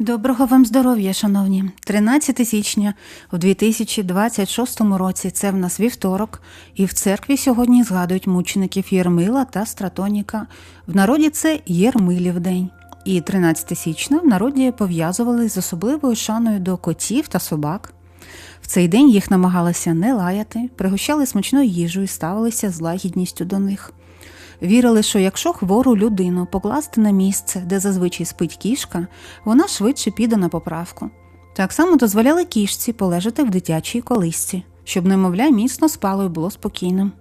Доброго вам здоров'я, шановні. 13 січня у 2026 році це в нас вівторок, і в церкві сьогодні згадують мучеників Єрмила та Стратоніка. В народі це Єрмилів день. І 13 січня в народі пов'язували з особливою шаною до котів та собак. В цей день їх намагалися не лаяти, пригощали смачною їжею, ставилися з лагідністю до них. Вірили, що якщо хвору людину покласти на місце, де зазвичай спить кішка, вона швидше піде на поправку. Так само дозволяли кішці полежати в дитячій колисці, щоб немовля міцно спало і було спокійним.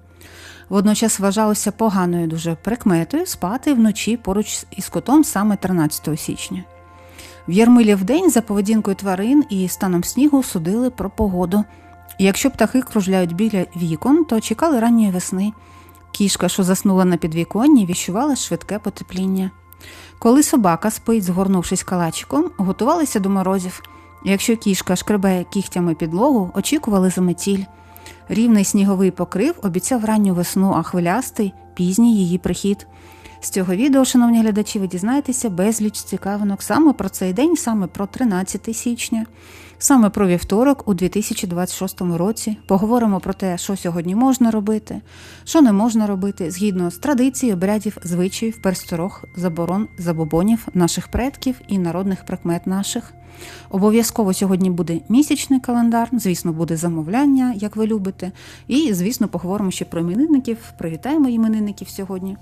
Водночас вважалося поганою дуже прикметою спати вночі поруч із котом саме 13 січня. В Єрмилі в день за поведінкою тварин і станом снігу судили про погоду. І якщо птахи кружляють біля вікон, то чекали ранньої весни. Кішка, що заснула на підвіконні, віщувала швидке потепління. Коли собака спить, згорнувшись калачиком, готувалися до морозів. Якщо кішка шкребе кігтями підлогу, очікували заметіль. Рівний сніговий покрив обіцяв ранню весну, а хвилястий пізній її прихід. З цього відео, шановні глядачі, ви дізнаєтеся безліч цікавинок саме про цей день, саме про 13 січня, саме про вівторок у 2026 році. Поговоримо про те, що сьогодні можна робити, що не можна робити, згідно з традицій, обрядів, звичаїв, пересторог, заборон, забобонів наших предків і народних прикмет наших. Обов'язково сьогодні буде місячний календар, звісно, буде замовляння, як ви любите. І, звісно, поговоримо ще про іменинників, привітаємо іменинників сьогодні.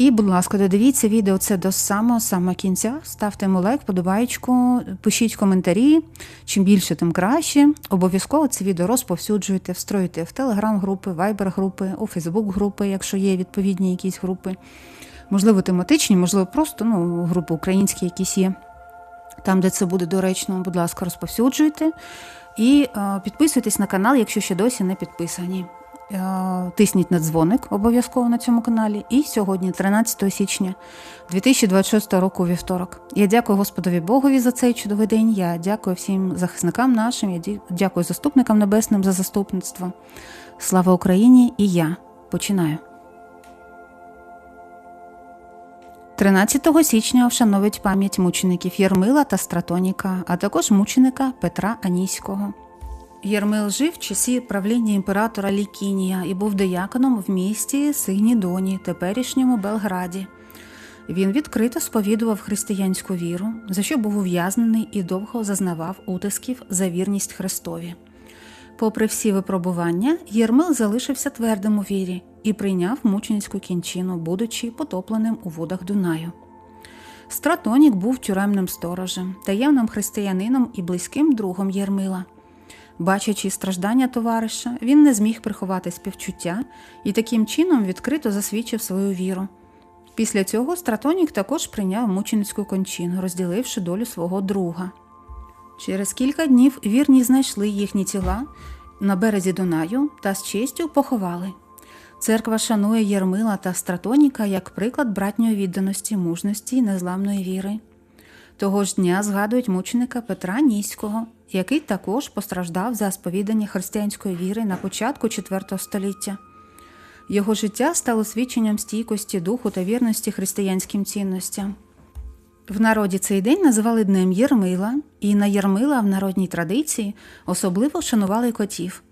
І, будь ласка, додивіться відео це до самого самого кінця. Ставте йому лайк, подобаєчку, пишіть коментарі. Чим більше, тим краще. Обов'язково це відео розповсюджуйте, встроюйте в телеграм-групи, вайбер-групи, у Фейсбук-групи, якщо є відповідні якісь групи. Можливо, тематичні, можливо, просто ну, групи українські якісь є. Там, де це буде доречно, будь ласка, розповсюджуйте. І е, підписуйтесь на канал, якщо ще досі не підписані. Е, тисніть на дзвоник обов'язково на цьому каналі. І сьогодні, 13 січня 2026 року, вівторок. Я дякую Господові Богові за цей чудовий день. Я дякую всім захисникам нашим. Я дякую заступникам небесним за заступництво. Слава Україні! І я починаю. 13 січня вшановить пам'ять мучеників Єрмила та Стратоніка, а також мученика Петра Аніського. Єрмил жив в часі правління імператора Лікінія і був деяконом в місті Сигнідоні, теперішньому Белграді. Він відкрито сповідував християнську віру, за що був ув'язнений і довго зазнавав утисків за вірність Христові. Попри всі випробування, Єрмил залишився твердим у вірі і прийняв мученицьку кінчину, будучи потопленим у водах Дунаю. Стратонік був тюремним сторожем, таємним християнином і близьким другом Єрмила. Бачачи страждання товариша, він не зміг приховати співчуття і таким чином відкрито засвідчив свою віру. Після цього Стратонік також прийняв мученицьку кончину, розділивши долю свого друга. Через кілька днів вірні знайшли їхні тіла на березі Дунаю та з честю поховали. Церква шанує Єрмила та Стратоніка як приклад братньої відданості, мужності і незламної віри. Того ж дня згадують мученика Петра Ніського, який також постраждав за сповідання християнської віри на початку IV століття. Його життя стало свідченням стійкості духу та вірності християнським цінностям. В народі цей день називали Днем Єрмила, і на Єрмила в народній традиції особливо шанували котів.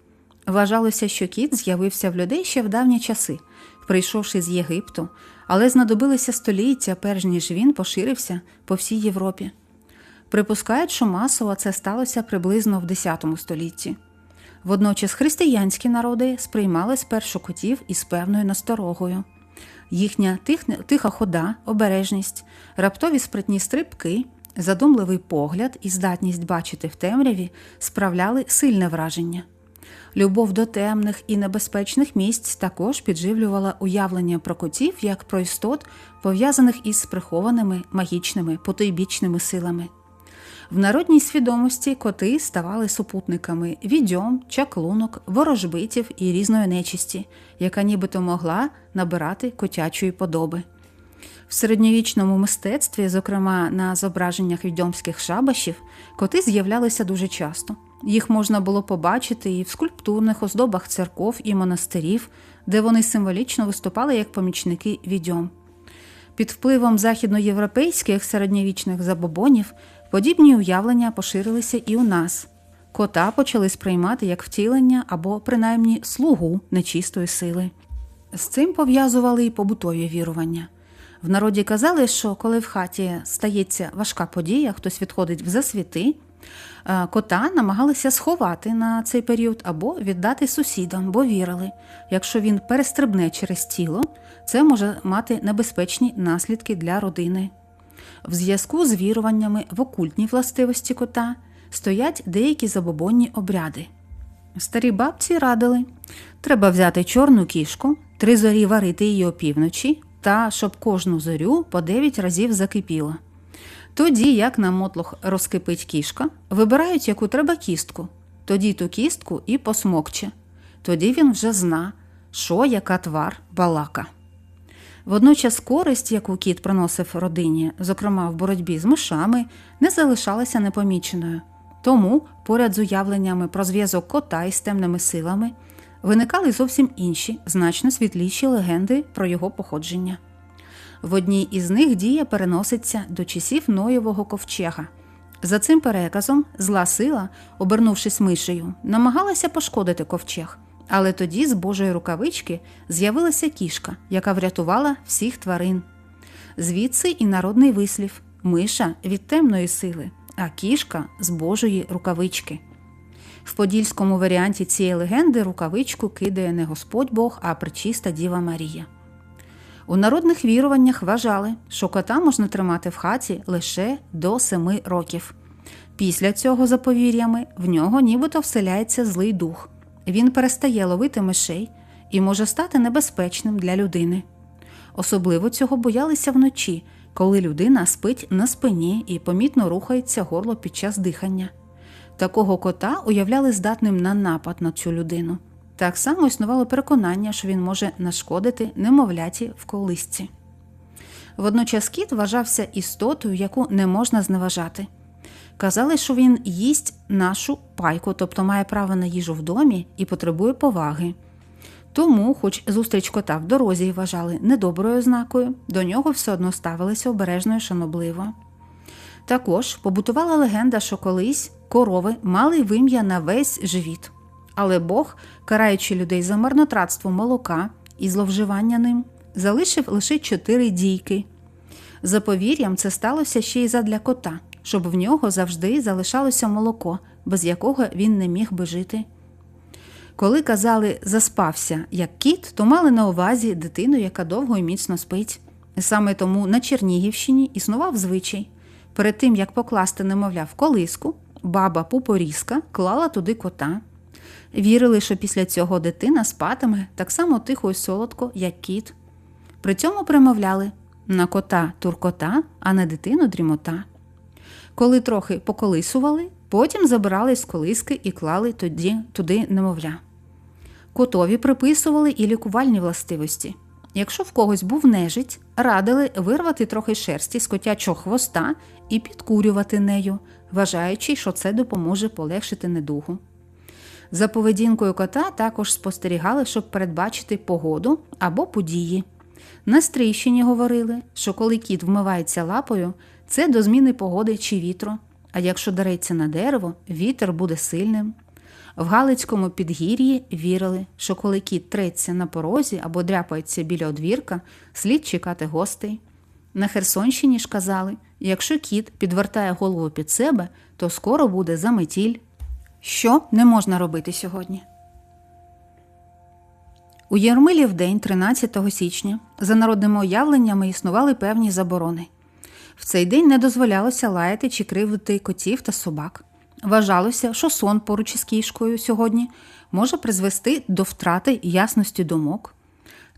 Вважалося, що кіт з'явився в людей ще в давні часи, прийшовши з Єгипту, але знадобилися століття, перш ніж він поширився по всій Європі. Припускають, що масово це сталося приблизно в X столітті. Водночас християнські народи сприймали спершу котів із певною насторогою. Їхня тиха хода, обережність, раптові спритні стрибки, задумливий погляд і здатність бачити в темряві справляли сильне враження. Любов до темних і небезпечних місць також підживлювала уявлення про котів як про істот, пов'язаних із прихованими магічними потойбічними силами. В народній свідомості коти ставали супутниками відьом, чаклунок, ворожбитів і різної нечисті, яка нібито могла набирати котячої подоби. В середньовічному мистецтві, зокрема на зображеннях відьомських шабашів, коти з'являлися дуже часто. Їх можна було побачити і в скульптурних оздобах церков і монастирів, де вони символічно виступали як помічники відьом. Під впливом західноєвропейських середньовічних забобонів подібні уявлення поширилися і у нас. Кота почали сприймати як втілення або принаймні слугу нечистої сили. З цим пов'язували і побутові вірування. В народі казали, що коли в хаті стається важка подія, хтось відходить в засвіти, е, кота намагалися сховати на цей період або віддати сусідам, бо вірили, якщо він перестрибне через тіло, це може мати небезпечні наслідки для родини. В зв'язку з віруваннями в окультні властивості кота стоять деякі забобонні обряди. Старі бабці радили треба взяти чорну кішку, три зорі варити її опівночі, та щоб кожну зорю по дев'ять разів закипіло. Тоді, як на мотлох розкипить кішка, вибирають, яку треба кістку, тоді ту кістку і посмокче. Тоді він вже зна, що яка твар балака. Водночас користь, яку кіт приносив родині, зокрема в боротьбі з мишами, не залишалася непоміченою. Тому, поряд з уявленнями про зв'язок кота із темними силами, виникали зовсім інші, значно світліші легенди про його походження. В одній із них дія переноситься до часів Ноєвого ковчега. За цим переказом, зла сила, обернувшись мишею, намагалася пошкодити ковчег, але тоді з Божої рукавички з'явилася кішка, яка врятувала всіх тварин. Звідси і народний вислів миша від темної сили, а кішка з Божої рукавички. В подільському варіанті цієї легенди рукавичку кидає не Господь Бог, а причиста Діва Марія. У народних віруваннях вважали, що кота можна тримати в хаті лише до семи років. Після цього, за повір'ями, в нього нібито вселяється злий дух. Він перестає ловити мишей і може стати небезпечним для людини. Особливо цього боялися вночі, коли людина спить на спині і помітно рухається горло під час дихання. Такого кота уявляли здатним на напад на цю людину. Так само існувало переконання, що він може нашкодити немовляті в колисці. Водночас кіт вважався істотою, яку не можна зневажати. Казали, що він їсть нашу пайку, тобто має право на їжу в домі і потребує поваги. Тому, хоч зустріч кота в дорозі вважали недоброю ознакою, до нього все одно ставилися обережно і шанобливо. Також побутувала легенда, що колись корови мали вим'я на весь живіт. Але Бог, караючи людей за марнотратство молока і зловживання ним, залишив лише чотири дійки. За повір'ям, це сталося ще й задля кота, щоб в нього завжди залишалося молоко, без якого він не міг би жити. Коли казали заспався як кіт, то мали на увазі дитину, яка довго і міцно спить. Саме тому на Чернігівщині існував звичай. Перед тим як покласти немовля в колиску, баба пупорізка клала туди кота. Вірили, що після цього дитина спатиме так само тихо і солодко, як кіт. При цьому примовляли на кота туркота, а на дитину дрімота. Коли трохи поколисували, потім забирали з колиски і клали тоді, туди немовля. Котові приписували і лікувальні властивості. Якщо в когось був нежить, радили вирвати трохи шерсті з котячого хвоста і підкурювати нею, вважаючи, що це допоможе полегшити недугу. За поведінкою кота також спостерігали, щоб передбачити погоду або події. На стрийщині говорили, що коли кіт вмивається лапою, це до зміни погоди чи вітру, а якщо дареться на дерево, вітер буде сильним. В Галицькому підгір'ї вірили, що коли кіт треться на порозі або дряпається біля одвірка, слід чекати гостей. На Херсонщині ж казали, якщо кіт підвертає голову під себе, то скоро буде заметіль. Що не можна робити сьогодні? У Єрмилі в день 13 січня за народними уявленнями існували певні заборони. В цей день не дозволялося лаяти чи кривити котів та собак. Вважалося, що сон поруч із кішкою сьогодні може призвести до втрати ясності думок.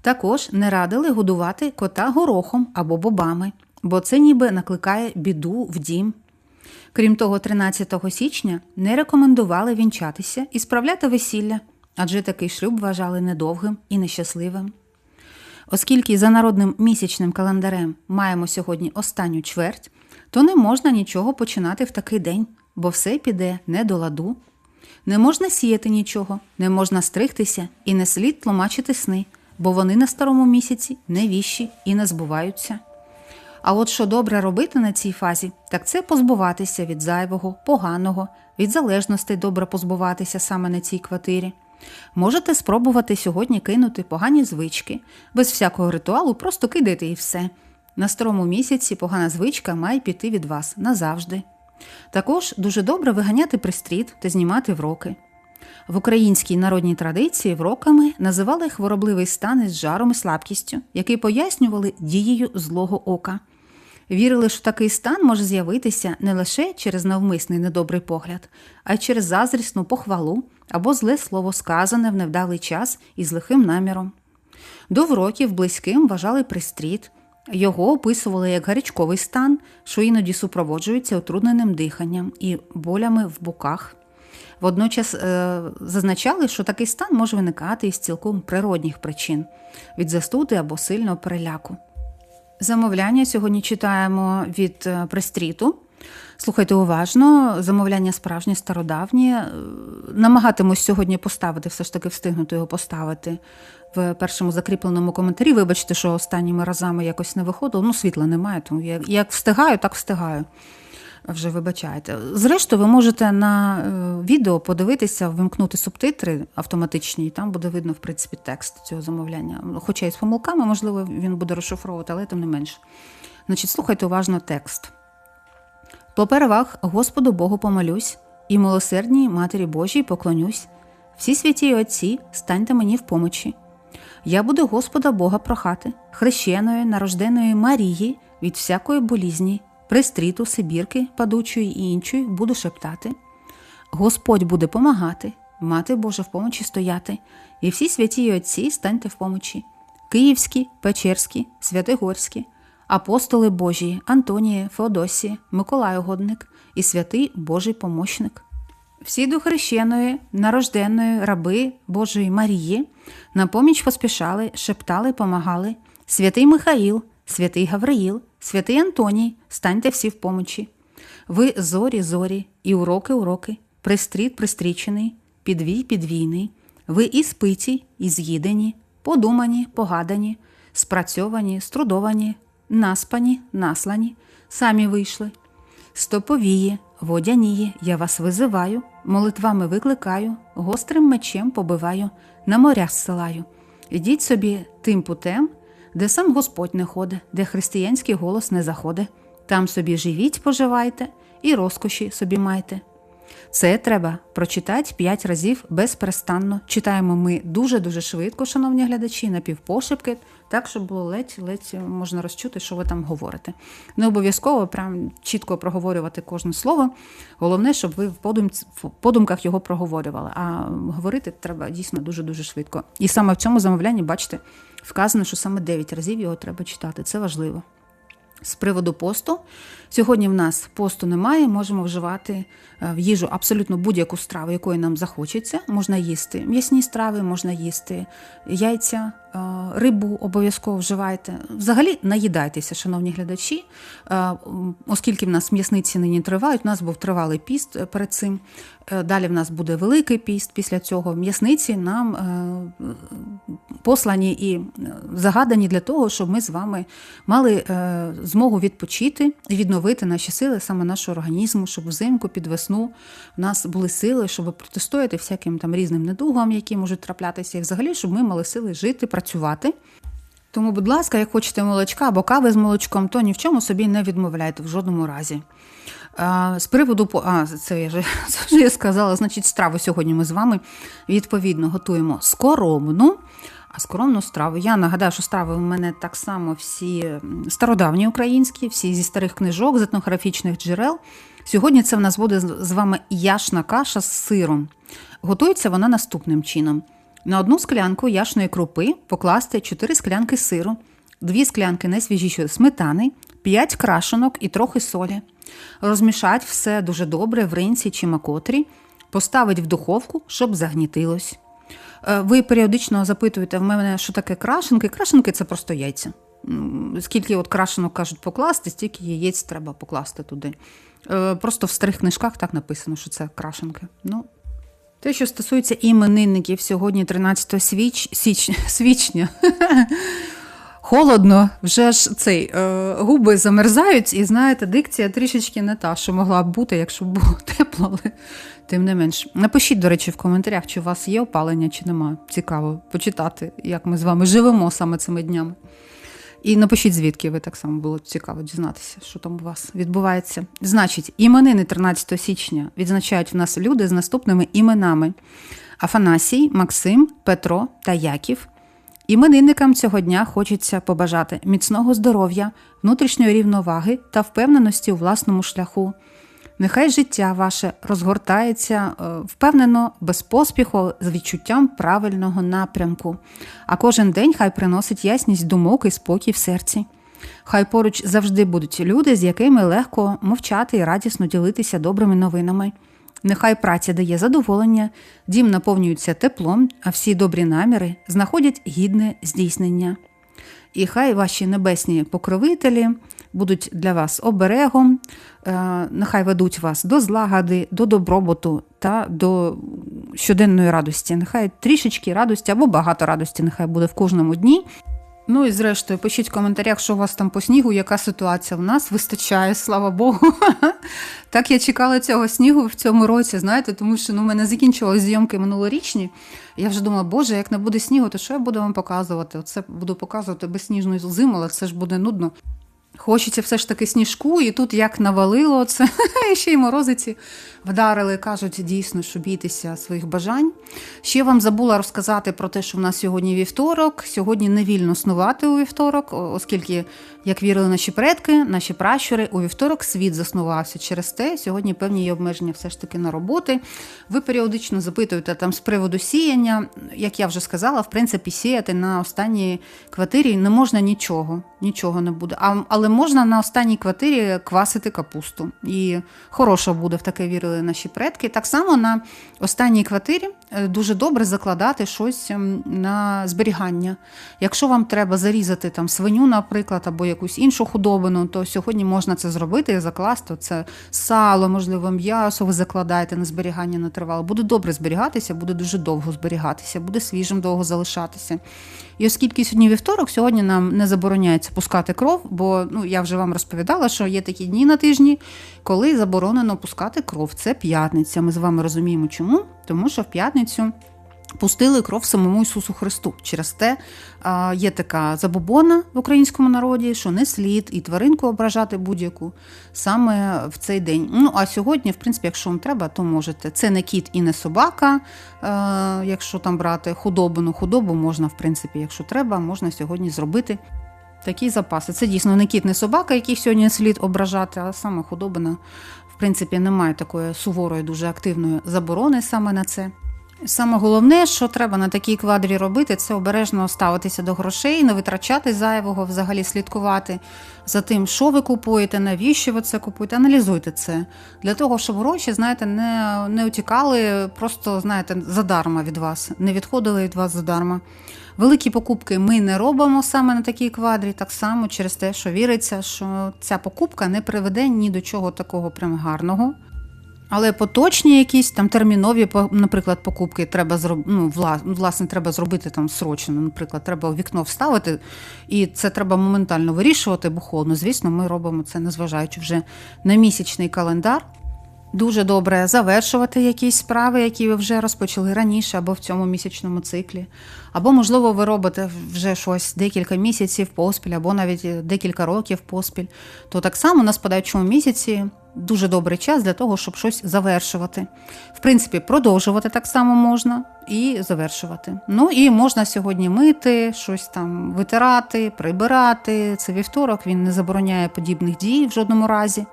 Також не радили годувати кота горохом або бобами, бо це ніби накликає біду в дім. Крім того, 13 січня не рекомендували вінчатися і справляти весілля, адже такий шлюб вважали недовгим і нещасливим. Оскільки за народним місячним календарем маємо сьогодні останню чверть, то не можна нічого починати в такий день, бо все піде не до ладу. Не можна сіяти нічого, не можна стригтися і не слід тлумачити сни, бо вони на старому місяці не віщі і не збуваються. А от що добре робити на цій фазі, так це позбуватися від зайвого, поганого, від залежностей добре позбуватися саме на цій квартирі. Можете спробувати сьогодні кинути погані звички, без всякого ритуалу, просто кидайте і все. На старому місяці погана звичка має піти від вас назавжди. Також дуже добре виганяти пристріт та знімати вроки. В українській народній традиції вроками називали хворобливий стан із жаром і слабкістю, який пояснювали дією злого ока. Вірили, що такий стан може з'явитися не лише через навмисний недобрий погляд, а й через заздрісну похвалу або зле слово сказане в невдалий час із лихим наміром. До вроків близьким вважали пристріт, його описували як гарячковий стан, що іноді супроводжується утрудненим диханням і болями в боках. Водночас е, зазначали, що такий стан може виникати із цілком природних причин від застуди або сильного переляку. Замовляння сьогодні читаємо від престріту. пристріту. Слухайте уважно, замовляння справжнє, стародавнє. Е, намагатимусь сьогодні поставити, все ж таки встигнути його поставити в першому закріпленому коментарі. Вибачте, що останніми разами якось не виходило. Ну, світла немає, тому як встигаю, так встигаю. Вже вибачайте. Зрештою, ви можете на е, відео подивитися, вимкнути субтитри автоматичні, і там буде видно, в принципі, текст цього замовляння. Хоча і з помилками, можливо, він буде розшифровувати, але тим не менше. Значить, слухайте уважно текст. Попервах Господу Богу помолюсь, і милосердній Матері Божій поклонюсь. Всі святі Отці, станьте мені в помочі. Я буду Господа Бога прохати, хрещеної, нарожденої Марії від всякої болізні, пристріту, Сибірки, падучої і іншої буду шептати. Господь буде помагати, мати Божа в помочі стояти, і всі святі Отці станьте в помочі. Київські, Печерські, Святигорські, апостоли Божі, Антонія, Феодосія, Миколай Угодник і святий Божий помощник. Всі до хрещеної, нарожденної раби Божої Марії на поміч поспішали, шептали, помагали. Святий Михаїл, святий Гавриїл, святий Антоній, станьте всі в помочі. Ви зорі, зорі, і уроки, уроки, пристріт пристрічений, підвій підвійний. Ви і спиті, і з'їдені, подумані, погадані, спрацьовані, струдовані, наспані, наслані, самі вийшли. Стоповіє, водяніє, я вас визиваю, молитвами викликаю, гострим мечем побиваю, на моря зсилаю. Ідіть собі тим путем, де сам Господь не ходе, де християнський голос не заходить. Там собі живіть, поживайте і розкоші собі майте. Це треба прочитати п'ять разів безперестанно. Читаємо ми дуже-дуже швидко, шановні глядачі, напівпошепки, так, щоб було ледь-ледь можна розчути, що ви там говорите. Не обов'язково прям чітко проговорювати кожне слово. Головне, щоб ви в, подум... в подумках його проговорювали. А говорити треба дійсно дуже-дуже швидко. І саме в цьому замовлянні, бачите, вказано, що саме 9 разів його треба читати. Це важливо. З приводу посту, сьогодні в нас посту немає, можемо вживати в їжу абсолютно будь-яку страву, якої нам захочеться. Можна їсти м'ясні страви, можна їсти яйця, рибу обов'язково вживайте. Взагалі наїдайтеся, шановні глядачі, оскільки в нас м'ясниці нині тривають, у нас був тривалий піст перед цим. Е, далі в нас буде великий піст. Після цього м'ясниці нам е, послані і е, загадані для того, щоб ми з вами мали змогу відпочити і відновити наші сили, саме нашого організму, щоб взимку під весну в нас були сили, щоб протистояти всяким там різним недугам, які можуть траплятися, і взагалі, щоб ми мали сили жити, працювати. Тому, будь ласка, як хочете молочка або кави з молочком, то ні в чому собі не відмовляйте в жодному разі. З приводу а, це я вже, це вже я сказала, значить, страву сьогодні ми з вами відповідно готуємо скоромну. А скоромну страву. Я нагадаю, що страви в мене так само всі стародавні українські, всі зі старих книжок, з етнографічних джерел. Сьогодні це в нас буде з вами яшна каша з сиром. Готується вона наступним чином: на одну склянку яшної крупи покласти 4 склянки сиру, 2 склянки найсвіжішої сметани, 5 крашенок і трохи солі. Розмішати все дуже добре в ринці чи макотрі, поставити в духовку, щоб загнітилось. Е, ви періодично запитуєте в мене, що таке крашенки. Крашенки це просто яйця. Скільки от крашенок кажуть покласти, стільки яєць треба покласти туди. Е, просто в старих книжках так написано, що це крашенки. Ну, те, що стосується іменинників сьогодні, 13 свіч... січ... свічня. холодно, вже ж цей е, губи замерзають, і знаєте, дикція трішечки не та, що могла б бути, якщо б було тепло, але тим не менш. Напишіть, до речі, в коментарях, чи у вас є опалення, чи немає. Цікаво почитати, як ми з вами живемо саме цими днями. І напишіть, звідки ви так само було цікаво дізнатися, що там у вас відбувається. Значить, іменини 13 січня відзначають в нас люди з наступними іменами: Афанасій, Максим, Петро та Яків. Іменинникам цього дня хочеться побажати міцного здоров'я, внутрішньої рівноваги та впевненості у власному шляху. Нехай життя ваше розгортається е, впевнено, без поспіху, з відчуттям правильного напрямку, а кожен день хай приносить ясність думок і спокій в серці. Хай поруч завжди будуть люди, з якими легко мовчати і радісно ділитися добрими новинами. Нехай праця дає задоволення, дім наповнюється теплом, а всі добрі наміри знаходять гідне здійснення. І хай ваші небесні покровителі будуть для вас оберегом, е, нехай ведуть вас до злагоди, до добробуту та до щоденної радості. Нехай трішечки радості або багато радості, нехай буде в кожному дні. Ну і зрештою, пишіть в коментарях, що у вас там по снігу, яка ситуація в нас вистачає, слава Богу. Так я чекала цього снігу в цьому році, знаєте, тому що ну, в мене закінчувалися зйомки минулорічні. Я вже думала, боже, як не буде снігу, то що я буду вам показувати? Оце буду показувати безсніжну зиму, але це ж буде нудно. Хочеться все ж таки сніжку, і тут як навалило це, ще й морозиці вдарили, кажуть дійсно, що бійтеся своїх бажань. Ще вам забула розказати про те, що в нас сьогодні вівторок. Сьогодні не вільно снувати у вівторок, оскільки, як вірили наші предки, наші пращури, у вівторок світ заснувався. Через те сьогодні певні є обмеження все ж таки на роботи. Ви періодично запитуєте там з приводу сіяння. Як я вже сказала, в принципі, сіяти на останній квартирі не можна нічого, нічого не буде. Але можна на останній квартирі квасити капусту. І хороша буде в таке вірили наші предки. Так само на останній квартирі е, дуже добре закладати щось ем, на зберігання. Якщо вам треба зарізати там свиню, наприклад, або якусь іншу худобину, то сьогодні можна це зробити і закласти. Це сало, можливо, м'ясо ви закладаєте на зберігання на тривало. Буде добре зберігатися, буде дуже довго зберігатися, буде свіжим довго залишатися. І оскільки сьогодні вівторок, сьогодні нам не забороняється пускати кров, бо ну я вже вам розповідала, що є такі дні на тижні, коли заборонено пускати кров. Це п'ятниця. Ми з вами розуміємо, чому? Тому що в п'ятницю. Пустили кров самому Ісусу Христу. Через те а, є така забобона в українському народі, що не слід і тваринку ображати будь-яку саме в цей день. Ну а сьогодні, в принципі, якщо вам треба, то можете. Це не кіт і не собака. А, якщо там брати худобину, худобу можна, в принципі, якщо треба, можна сьогодні зробити такі запаси. Це дійсно не кіт, не собака, яких сьогодні слід ображати, а саме худобина. В принципі, немає такої суворої, дуже активної заборони саме на це. Саме головне, що треба на такій квадрі робити, це обережно ставитися до грошей, не витрачати зайвого, взагалі слідкувати за тим, що ви купуєте, навіщо ви це купуєте. Аналізуйте це для того, щоб гроші, знаєте, не не утікали просто, знаєте, задарма від вас, не відходили від вас задарма. Великі покупки ми не робимо саме на такій квадрі, так само через те, що віриться, що ця покупка не приведе ні до чого такого прям гарного. Але поточні якісь там термінові, наприклад, покупки треба зробити, ну, власне, треба зробити там срочно. Наприклад, треба вікно вставити, і це треба моментально вирішувати, бо холодно. Звісно, ми робимо це, незважаючи вже на місячний календар. Дуже добре завершувати якісь справи, які ви вже розпочали раніше або в цьому місячному циклі. Або, можливо, ви робите вже щось декілька місяців поспіль, або навіть декілька років поспіль. То так само на спадаючому місяці дуже добрий час для того, щоб щось завершувати. В принципі, продовжувати так само можна і завершувати. Ну і можна сьогодні мити, щось там витирати, прибирати. Це вівторок, він не забороняє подібних дій в жодному разі.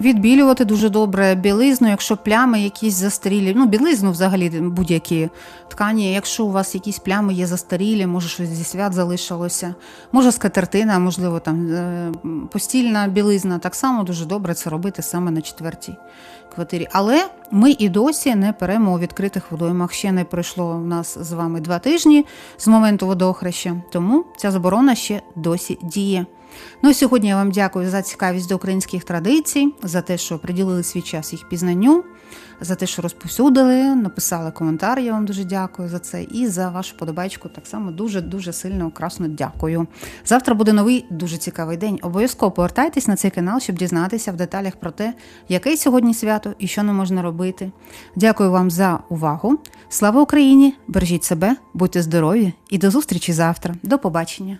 Відбілювати дуже добре білизну, якщо плями якісь застарілі, ну білизну взагалі будь-які ткані. Якщо у вас якісь плями є застарілі, може щось зі свят залишилося, може скатертина, можливо, там е, постільна білизна. Так само дуже добре це робити саме на четвертій квартирі. Але ми і досі не перемо у відкритих водоймах. Ще не пройшло в нас з вами два тижні з моменту водохреща, тому ця заборона ще досі діє. Ну сьогодні я вам дякую за цікавість до українських традицій, за те, що приділили свій час їх пізнанню, за те, що розповсюдили, написали коментар. Я вам дуже дякую за це. І за вашу подобайку так само дуже дуже сильно красно дякую. Завтра буде новий дуже цікавий день. Обов'язково повертайтесь на цей канал, щоб дізнатися в деталях про те, яке сьогодні свято і що не можна робити. Дякую вам за увагу. Слава Україні! Бережіть себе, будьте здорові і до зустрічі завтра. До побачення!